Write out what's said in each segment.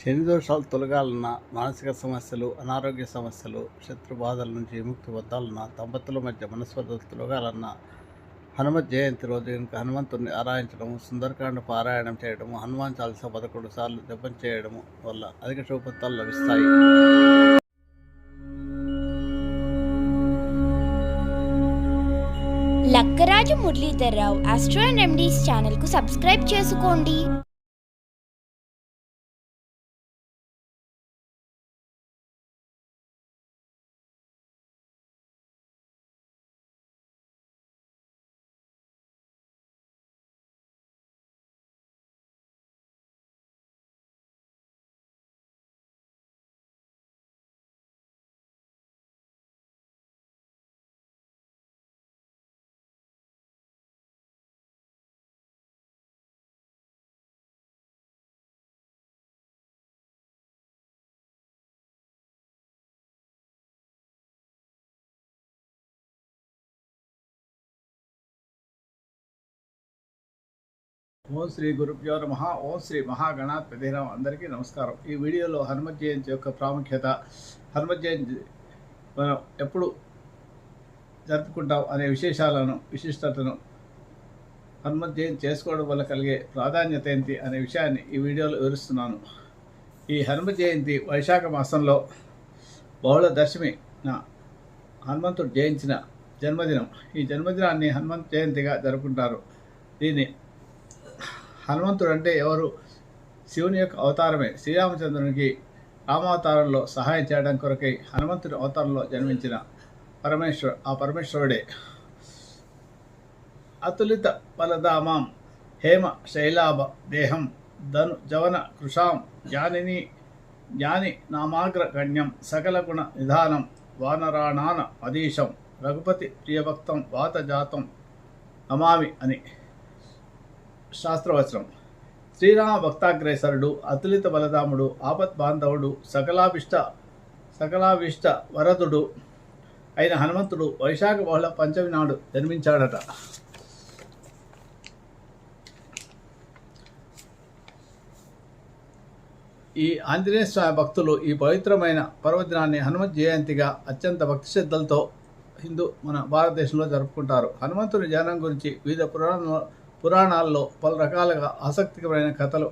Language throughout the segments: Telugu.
శని దోషాలు తొలగాలన్నా మానసిక సమస్యలు అనారోగ్య సమస్యలు శత్రు బాధల నుంచి విముక్తి పొందాలన్నా దంపతుల మధ్య మనస్పర్ధలు తొలగాలన్నా హనుమత్ జయంతి రోజు కనుక హనుమంతుడిని ఆరాధించడము సుందరకాండ పారాయణం చేయడము హనుమాన్ చాలీసా పదకొండు సార్లు జపం చేయడము వల్ల అధిక శుభఫలితాలు లభిస్తాయి. Lakkaraju Muralidhar Rao astro and remedies ఛానల్కు సబ్స్క్రైబ్ చేసుకోండి. ఓం శ్రీ గురుభ్యో నమ. ఓం శ్రీ మహాగణాధిపతి అందరికీ నమస్కారం. ఈ వీడియోలో హనుమత్ జయంతి యొక్క ప్రాముఖ్యత హనుమత్ జయంతి మనం ఎప్పుడు జరుపుకుంటాం అనే విశేషాలను విశిష్టతను హనుమత్ జయంతి చేసుకోవడం వల్ల కలిగే ప్రాధాన్యత ఏంటి అనే విషయాన్ని ఈ వీడియోలో వివరిస్తున్నాను. ఈ హనుమత్ జయంతి వైశాఖ మాసంలో బహుళ దశమి నా హనుమంతుడు జయించిన జన్మదినం. ఈ జన్మదినాన్ని హనుమంత్ జయంతిగా జరుపుకుంటారు. దీన్ని హనుమంతుడు అంటే ఎవరు? శివుని యొక్క అవతారమే. శ్రీరామచంద్రునికి రామావతారంలో సహాయం చేయడం కొరకై హనుమంతుడి అవతారంలో జన్మించిన పరమేశ్వరు ఆ పరమేశ్వరుడే. అతులిత బలదామాం హేమ శైలాభ దేహం ధను జవన కృషాం జ్ఞానిని జ్ఞాని నామాగ్ర గణ్యం సకల గుణ నిధానం వానరాణాన అధీశం రఘుపతి ప్రియభక్తం వాతజాతం నమామి అని శాస్త్రవచనం. శ్రీరామ భక్తాగ్రేసరుడు అతులిత బలదాముడు ఆపత్ బాంధవుడు సకలాభిష్ట సకలాభిష్ట వరదుడు అయిన హనుమంతుడు వైశాఖ బహుళ పంచమి నాడు జన్మించాడట. ఈ ఆంజనేయ స్వామి భక్తులు ఈ పవిత్రమైన పర్వదినాన్ని హనుమత్ జయంతిగా అత్యంత భక్తి శ్రద్ధలతో హిందూ మన భారతదేశంలో జరుపుకుంటారు. హనుమంతుని జ్ఞానం గురించి వివిధ పురాణ పురాణాల్లో పలు రకాలుగా ఆసక్తికరమైన కథలు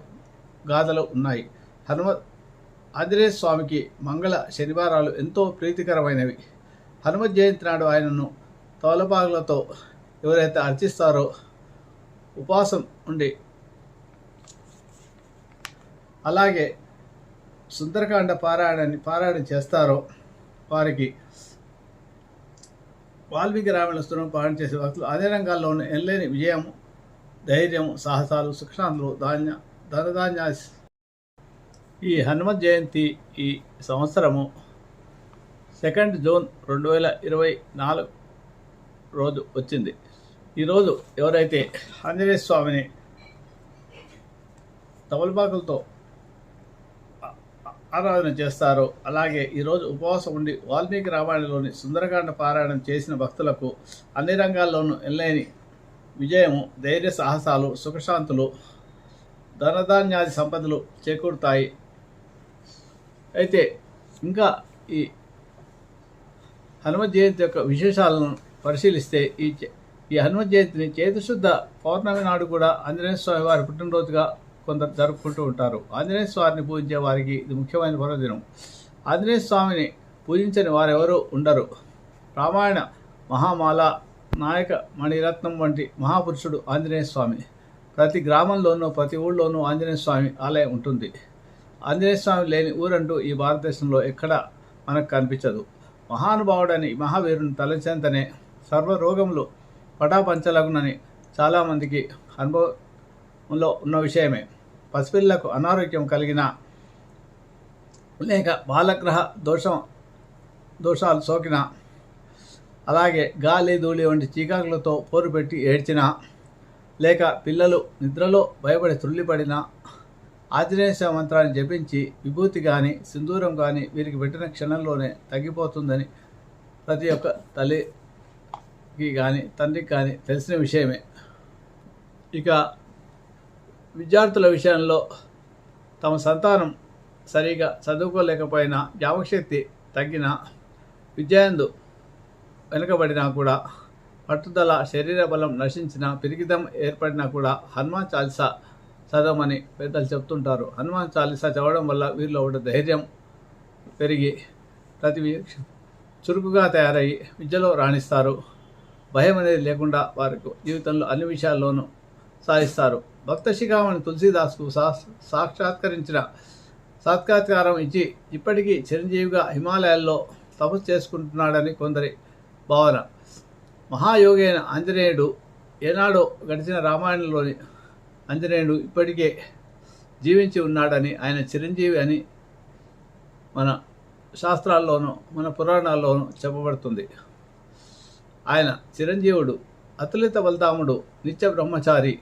గాథలు ఉన్నాయి. హనుమ ఆంజనేయ స్వామికి మంగళ శనివారాలు ఎంతో ప్రీతికరమైనవి. హనుమ జయంతి నాడు ఆయనను తోలపాగులతో ఎవరైతే అర్చిస్తారో ఉపవాసం ఉండి అలాగే సుందరకాండ పారాయణాన్ని పారాయణ చేస్తారో వారికి వాల్మీకి రామాయణ స్తోత్రం పారాయణ చేసే భక్తులు అదే రంగాల్లోనే ఎనలేని విజయం ధైర్యం సాహసాలు సుఖశాంతులు ధాన్య ధనధాన్య ఈ హనుమత్ జయంతి ఈ సంవత్సరము సెకండ్ జూన్ రెండు వేల ఇరవై నాలుగు రోజు వచ్చింది. ఈరోజు ఎవరైతే ఆంజనేయ స్వామిని తమలపాకులతో ఆరాధన చేస్తారో అలాగే ఈరోజు ఉపవాసం ఉండి వాల్మీకి రామాయణంలోని సుందరకాండ పారాయణం చేసిన భక్తులకు అన్ని రంగాల్లోనూ ఎనలేని విజయము ధైర్య సాహసాలు సుఖశాంతులు ధనధాన్యాది సంపదలు చేకూరుతాయి. అయితే ఇంకా ఈ హనుమత్ జయంతి యొక్క విశేషాలను పరిశీలిస్తే ఈ చే- ఈ హనుమత్ జయంతిని చేతుశుద్ధ పౌర్ణమి నాడు కూడా ఆంజనేయ స్వామి వారి పుట్టినరోజుగా కొందరు జరుపుకుంటూ ఉంటారు. ఆంజనేయ స్వామిని పూజించే వారికి ఇది ముఖ్యమైన పర్వదినం. ఆంజనేయ స్వామిని పూజించని వారెవరూ ఉండరు. రామాయణ మహామాల నాయక మణిరత్నం వంటి మహాపురుషుడు ఆంజనేయ స్వామి. ప్రతి గ్రామంలోనూ ప్రతి ఊళ్ళోనూ ఆంజనేయ స్వామి ఆలయం ఉంటుంది. ఆంజనేయ స్వామి లేని ఊరంటూ ఈ భారతదేశంలో ఎక్కడ మనకు కనిపించదు. మహానుభావుడని మహావీరుని తలచెంతనే సర్వరోగములు పటాపంచలగునని చాలామందికి అనుభవంలో ఉన్న విషయమే. పసిపిల్లకు అనారోగ్యం కలిగిన లేక బాలగ్రహ దోషం దోషాలు సోకిన అలాగే గాలి ధూళి వంటి చీకాకులతో పోరు పెట్టి ఏడ్చిన లేక పిల్లలు నిద్రలో భయపడి త్రుళ్ళిపడిన ఆంజనేయ మంత్రాన్ని జపించి విభూతి కానీ సింధూరం కానీ వీరికి పెట్టిన క్షణంలోనే తగ్గిపోతుందని ప్రతి ఒక్క తల్లికి కానీ తండ్రికి కానీ తెలిసిన విషయమే. ఇక విద్యార్థుల విషయంలో తమ సంతానం సరిగా చదువుకోలేకపోయినా జ్ఞాపకశక్తి తగ్గిన విద్యాయందు వెనుకబడినా కూడా పట్టుదల శరీర బలం నశించిన పిరిగితం ఏర్పడినా కూడా హనుమాన్ చాలీసా చదవమని పెద్దలు చెప్తుంటారు. హనుమాన్ చాలీసా చదవడం వల్ల వీరిలో ఒక ధైర్యం పెరిగి ప్రతి చురుకుగా తయారయ్యి విద్యలో రాణిస్తారు. భయం అనేది లేకుండా వారికి జీవితంలో అన్ని విషయాల్లోనూ సాధిస్తారు. భక్త శిఖామణి తులసీదాస్కు సా సాక్షాత్కరించిన సాక్షాత్కారం ఇచ్చి ఇప్పటికీ చిరంజీవిగా హిమాలయాల్లో తపస్సు చేసుకుంటున్నాడని కొందరి భావన. మహాయోగి అయిన ఆంజనేయుడు ఏనాడో గడిచిన రామాయణంలోని ఆంజనేయుడు ఇప్పటికే జీవించి ఉన్నాడని ఆయన చిరంజీవి అని మన శాస్త్రాల్లోనూ మన పురాణాల్లోనూ చెప్పబడుతుంది. ఆయన చిరంజీవుడు అతులిత బలదాముడు నిత్య బ్రహ్మచారి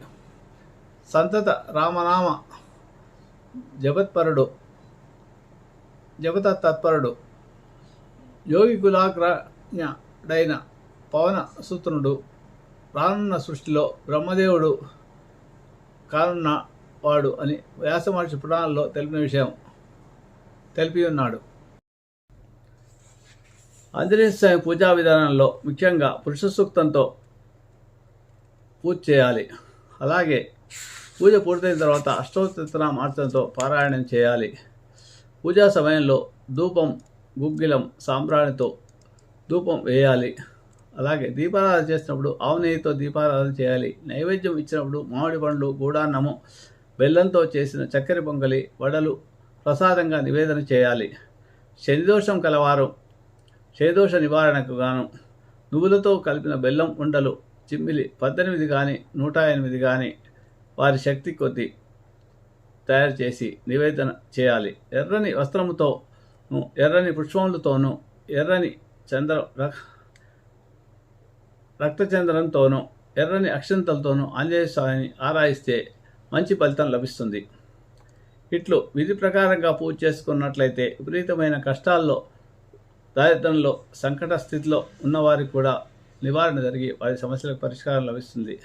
సంతత రామనామ జగత్పరుడు జగత తత్పరుడు యోగి డైన పవన సూత్రుడు రానున్న సృష్టిలో బ్రహ్మదేవుడు కానున్న వాడు అని వ్యాసమహర్షి పురాణంలో తెలిపిన విషయం. తెలిపి ఉన్నాడు. ఆంజనేయ స్వామి పూజా విధానంలో ముఖ్యంగా పురుష సూక్తంతో పూజ చేయాలి. అలాగే పూజ పూర్తయిన తర్వాత అష్టోత్తర మార్చంతో పారాయణం చేయాలి. పూజా సమయంలో ధూపం గుగ్గిలం సాంబ్రాణితో ధూపం వేయాలి. అలాగే దీపారాధన చేసినప్పుడు ఆవు నెయ్యితో దీపారాధన చేయాలి. నైవేద్యం ఇచ్చినప్పుడు మామిడి పండ్లు గూడాన్నము బెల్లంతో చేసిన చక్కెర పొంగలి వడలు ప్రసాదంగా నివేదన చేయాలి. శనిదోషం కలవారు. శనిదోష నివారణకు గాను నువ్వులతో కలిపిన బెల్లం ఉండలు చిమ్మిలి పద్దెనిమిది కానీ నూట ఎనిమిది కానీ వారి శక్తి కొద్దీ తయారు చేసి నివేదన చేయాలి. ఎర్రని వస్త్రముతో ఎర్రని పుష్పములతోనూ ఎర్రని చంద్ర రక్- రక్తచంద్రంతోనూ ఎర్రని అక్షంతలతోనూ ఆంజనేయ స్వామిని ఆరాయిస్తే మంచి ఫలితం లభిస్తుంది. ఇట్లు విధి ప్రకారంగా పూజ చేసుకున్నట్లయితే విపరీతమైన కష్టాల్లో దారిద్రంలో సంకట స్థితిలో ఉన్నవారికి కూడా నివారణ జరిగి వారి సమస్యలకు పరిష్కారం లభిస్తుంది.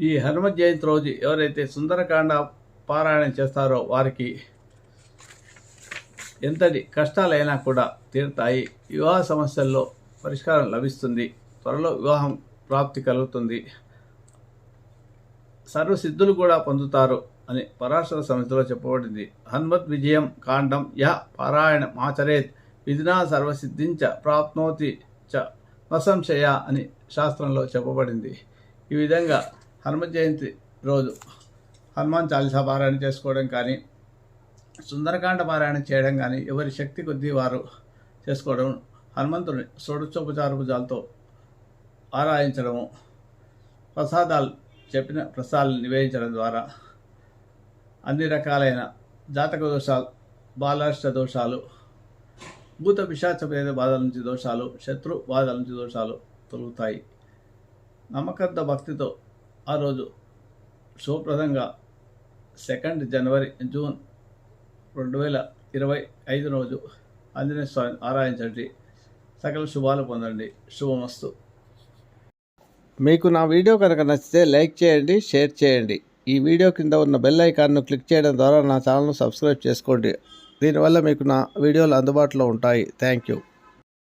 ఈ హనుమ జయంతి రోజు ఎవరైతే సుందరకాండ పారాయణం చేస్తారో వారికి ఎంతటి కష్టాలైనా కూడా తీరుతాయి. వివాహ సమస్యల్లో పరిష్కారం లభిస్తుంది. త్వరలో వివాహం ప్రాప్తి కలుగుతుంది. సర్వసిద్ధులు కూడా పొందుతారు అని పరాశర సమితిలో చెప్పబడింది. హనుమత్ విజయం కాండం య పారాయణ ఆచరేత్ విధినా సర్వసిద్ధించ ప్రాప్నోతి చ నసంశయ అని శాస్త్రంలో చెప్పబడింది. ఈ విధంగా హనుమ జయంతి రోజు హనుమాన్ చాలీసా పారాయణ చేసుకోవడం కానీ సుందరకాండ పారాయణం చేయడం కానీ ఎవరి శక్తి కొద్దీ వారు చేసుకోవడం హనుమంతుని షోడచోపచార భుజాలతో ఆరాధించడము ప్రసాదాలు చెప్పిన ప్రసాదాలు నివేదించడం ద్వారా అన్ని రకాలైన జాతక దోషాలు బాలాష్ట దోషాలు భూత పిశాచ భేద బాధల నుంచి దోషాలు శత్రు బాధల నుంచి దోషాలు తొలుగుతాయి. నమ్మకంత భక్తితో ఆ రోజు శుభప్రదంగా సెకండ్ జనవరి జూన్ రెండు వేల ఇరవై ఐదు రోజు ఆంజనేయ స్వామిని ఆరాధించండి. సకల శుభాలు పొందండి. శుభమస్తు. మీకు నా వీడియో కనుక నచ్చితే లైక్ చేయండి షేర్ చేయండి. ఈ వీడియో కింద ఉన్న బెల్ ఐకాన్ను క్లిక్ చేయడం ద్వారా నా ఛానల్ను సబ్స్క్రైబ్ చేసుకోండి. దీనివల్ల మీకు నా వీడియోలు అందుబాటులో ఉంటాయి. Thank you.